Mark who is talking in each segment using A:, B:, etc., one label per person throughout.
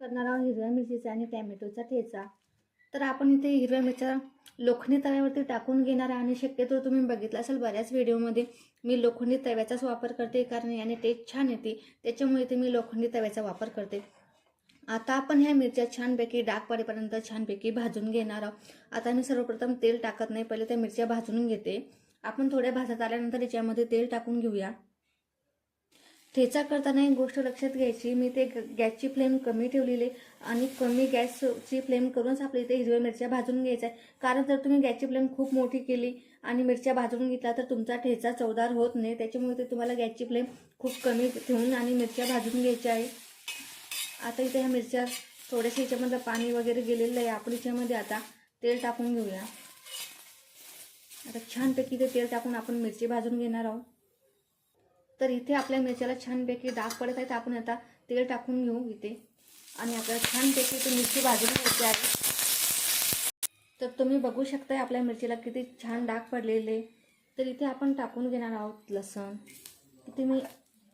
A: करणार आहोत हिरव्या मिरचीचा आणि टॅमॅटोचा ठेचा. तर आपण इथे हिरव्या मिरच्या लोखंडी तव्यावरती टाकून घेणार आहे आणि शक्यतो तुम्ही बघितलं असेल बऱ्याच व्हिडिओमध्ये मी लोखंडी तव्याचाच वापर करते कारण याने टेस्ट छान येते. त्याच्यामुळे इथे मी लोखंडी तव्याचा वापर करते. आता आपण ह्या मिरच्या छानपैकी डाग पडेपर्यंत छानपैकी भाजून घेणार आहोत. आता मी सर्वप्रथम तेल टाकत नाही पहिले त्या मिरच्या भाजून घेते. आपण थोड्या भाजत आल्यानंतर याच्यामध्ये तेल टाकून घेऊया. ठेचा करताना एक गोष्ट लक्षात घ्यायची. मी ते गॅसची फ्लेम कमी ठेवलेली आणि कमी गॅसची फ्लेम करूनच आपल्या इथे हिरव्या मिरच्या भाजून घ्यायच्या आहे कारण जर तुम्ही गॅसची फ्लेम खूप मोठी केली आणि मिरच्या भाजून घेतला तर तुमचा ठेचा चवदार होत नाही. त्याच्यामुळे ते तुम्हाला गॅसची फ्लेम खूप कमी ठेवून आणि मिरच्या भाजून घ्यायच्या आहे आता इथे ह्या मिरच्या थोड्याशा याच्यामधलं पाणी वगैरे गेलेलं आहे. आपण याच्यामध्ये आता तेल टाकून घेऊया. आता छानपैकी ते तेल टाकून आपण मिरची भाजून घेणार आहोत. तर इथे आपल्या मिरच्याला छानपैकी डाग पडत आहे तर आपण आता तेल टाकून घेऊ इथे. आणि आपल्याला छानपैकी ते मिरची भाजून घ्यायची आहे. तर तुम्ही बघू शकताय आपल्या मिरचीला किती छान डाग पडलेले. तर इथे आपण टाकून घेणार आहोत लसण. इथे मी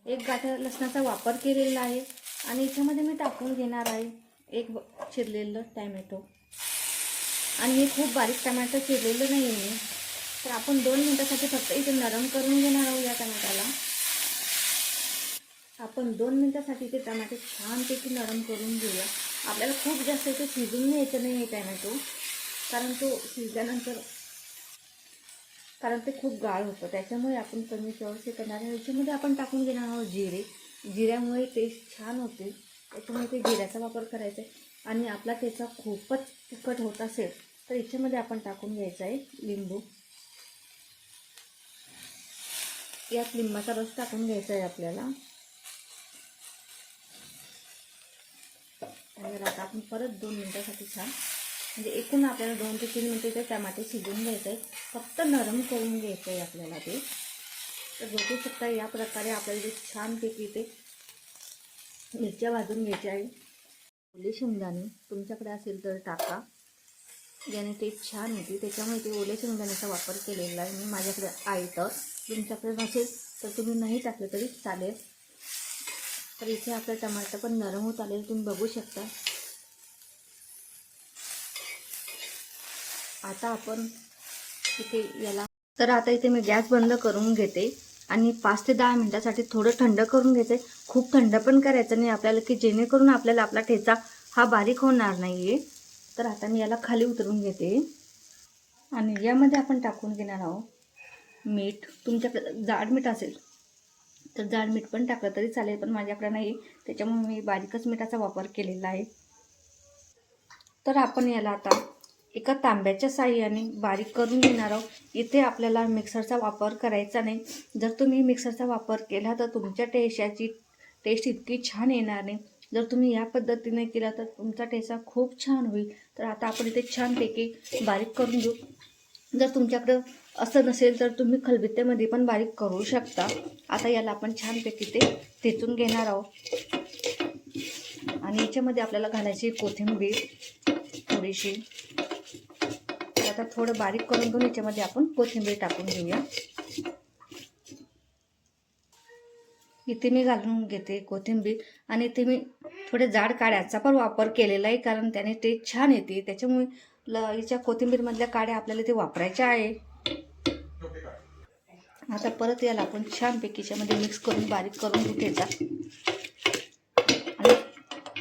A: एक गाठ्या लसणाचा वापर केलेला आहे. आणि याच्यामध्ये मी टाकून घेणार आहे एक ब- चिरलेलं टॅमॅटो. आणि हे खूप बारीक टमॅटो चिरलेलं नाही आहे मी तर आपण दोन मिनटासाठी फक्त इथे नरम करून घेणार आहोत या टमॅटोला. आपण दोन मिनटासाठी ते टमाटे छानपैकी नरम करून घेऊया. आपल्याला खूप जास्त इथे शिजून घ्यायचं नाही आहे टॅमॅटो. कारण तो शिजल्यानंतर कारण ते खूप गाळ होतं. त्याच्यामुळे आपण कमी चवसे करणार आहे. याच्यामध्ये आपण टाकून घेणार आहोत जिरे. जिऱ्यामुळे टेस्ट छान होते. त्याच्यामुळे ते जिऱ्याचा वापर करायचा आहे. आणि आपला त्याचा खूपच तिखट होत असेल तर याच्यामध्ये आपण टाकून घ्यायचा आहे लिंबू. यात लिंबाचा रस टाकून घ्यायचा आहे आपल्याला. वगैरे आता आपण परत दोन मिनटासाठी छान म्हणजे एकूण आपल्याला दोन ते तीन मिनटं ते टमाटे शिजून घ्यायचं आहे फक्त नरम करून घ्यायचं आहे आपल्याला ते. तर बघू शकता या प्रकारे आपल्याला जे छानपैकी ते मिरच्या भाजून घ्यायच्या आहे. ओले शेंगदाणे तुमच्याकडे असेल तर टाका. याने ते छान येते त्याच्यामुळे ते ओले शेंगदाण्याचा वापर केलेला आहे. मी माझ्याकडे आहे तर. तुमच्याकडे नसेल तर तुम्ही नाही टाकलं तरी चालेल. तर इथे आपलं टमाटर पण नरम होत आलेलं तुम्ही बघू शकता. आता आपण इथे याला तर आता इथे मी गॅस बंद करून घेते आणि पाच ते दहा मिनटासाठी थोडं थंड करून घ्यायचं आहे खूप थंड पण करायचं नाही आपल्याला की जेणेकरून आपल्याला आपला ठेचा हा बारीक होणार नाही आहे तर आता मी याला खाली उतरून घेते. आणि यामध्ये आपण टाकून घेणार आहोत मीठ. तुमच्याकडे जाड मीठ असेल तर जाड मीठ पण टाकलं तरी चालेल पण माझ्याकडे नाही. त्याच्यामुळे मी बारीकच मिठाचा वापर केलेला आहे. तर आपण याला आता एका तांब्याच्या साह्याने बारीक करून घेणार आहोत. इथे आपल्याला मिक्सरचा वापर करायचा नाही. जर तुम्ही मिक्सरचा वापर केला तर तुमच्या टेस्टाची टेस्ट इतकी छान येणार नाही. जर तुम्ही या पद्धतीने केला तर तुमचा टेस्ट खूप छान होईल. तर आता आपण इथे छानपैकी बारीक करून घेऊ. जर तुमच्याकडं असं नसेल तर तुम्ही खलबित्त्यामध्ये पण बारीक करू शकता. आता याला आपण छानपैकी ते ठेचून घेणार आहोत. आणि याच्यामध्ये आपल्याला घालायची कोथिंबीर थोडीशी. तर आता थोडं बारीक करून घेऊन याच्यामध्ये आपण कोथिंबीर टाकून घेऊया. इथे मी घालून घेते कोथिंबीर. आणि इथे मी थोडे जाड काड्याचा पण वापर केलेला आहे कारण त्याने टेस्ट छान येते. त्याच्यामुळे ल हिच्या कोथिंबीरमधल्या काड्या आपल्याला ते वापरायच्या आहे. आता परत याला आपण छानपैकी याच्यामध्ये मिक्स करून बारीक करून घेऊ आणि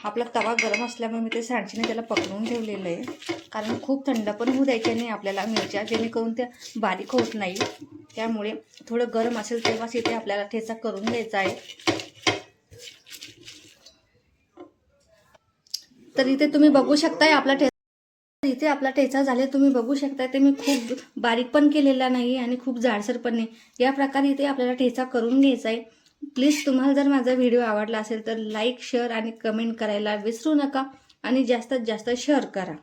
A: आपला तवा गरम असल्यामुळे मी ते सांडशीने त्याला पकडून ठेवलेलं आहे. कारण खूप थंड पण होऊ द्यायच्या नाही आपल्याला मिरच्या जेणेकरून त्या बारीक होत नाही. त्यामुळे थोडं गरम असेल तेव्हाच इथे आपल्याला ठेचा करून घ्यायचा आहे. तर इथे तुम्ही बघू शकताय आपला ठेचा इथे आपला ठेचा झाले तुम्ही बघू शकता ते मी खूप बारीक पण केलेला नाही आणि खूप जाडसर पण नाही. या प्रकारे इथे आपल्याला ठेचा करून घ्यायचा आहे प्लीज तुम्हाला जर माझा व्हिडिओ आवडला असेल तर लाईक शेअर आणि कमेंट करायला विसरू नका आणि जास्तीत जास्त शेअर करा.